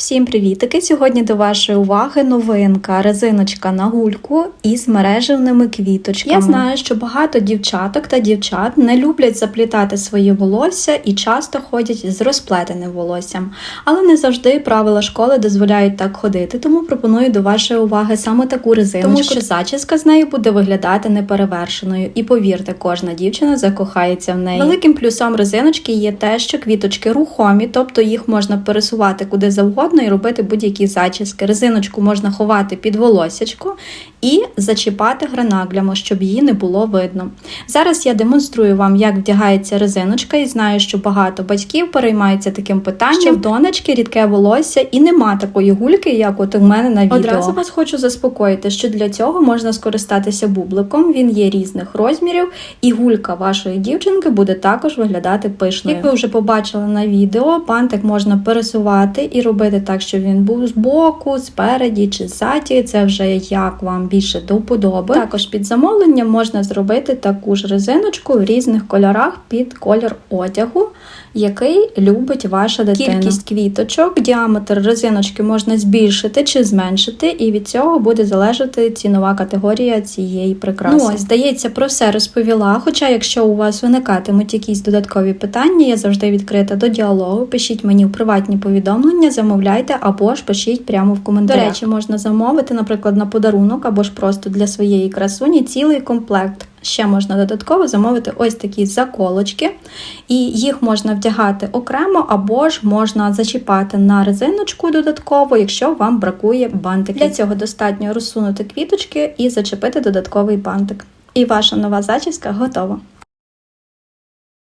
Всім привітики! Сьогодні до вашої уваги новинка резиночка на гульку із мережевними квіточками. Я знаю, що багато дівчаток та дівчат не люблять заплітати своє волосся і часто ходять з розплетеним волоссям. Але не завжди правила школи дозволяють так ходити, тому пропоную до вашої уваги саме таку резиночку, тому що зачіска з нею буде виглядати неперевершеною. І повірте, кожна дівчина закохається в неї. Великим плюсом резиночки є те, що квіточки рухомі, тобто їх можна пересувати куди завгодно і робити будь-які зачіски. Резиночку можна ховати під волосячку і зачіпати гранаглями, щоб її не було видно. Зараз я демонструю вам, як вдягається резиночка, і знаю, що багато батьків переймаються таким питанням, що в донечки рідке волосся і нема такої гульки, як от у мене на відео. Одразу вас хочу заспокоїти, що для цього можна скористатися бубликом. Він є різних розмірів, і гулька вашої дівчинки буде також виглядати пишною. Як ви вже побачили на відео, бантик можна пересувати і робити так, щоб він був збоку, спереді чи ззаді. Це вже як вам більше до вподоби. Також під замовленням можна зробити таку ж резиночку в різних кольорах під колір одягу, який любить ваша дитина. Кількість квіточок, діаметр резиночки можна збільшити чи зменшити, і від цього буде залежати цінова категорія цієї прикраси. Ну ось, здається, про все розповіла. Хоча, якщо у вас виникатимуть якісь додаткові питання, я завжди відкрита до діалогу. Пишіть мені в приватні повідомлення, замовляйте або ж пишіть прямо в коментарях. До речі, можна замовити, наприклад, на подарунок або ж просто для своєї красуні цілий комплект. Ще можна додатково замовити ось такі заколочки, і їх можна вдягати окремо, або ж можна зачіпати на резиночку додатково, якщо вам бракує бантиків. Для цього достатньо розсунути квіточки і зачепити додатковий бантик. І ваша нова зачіска готова.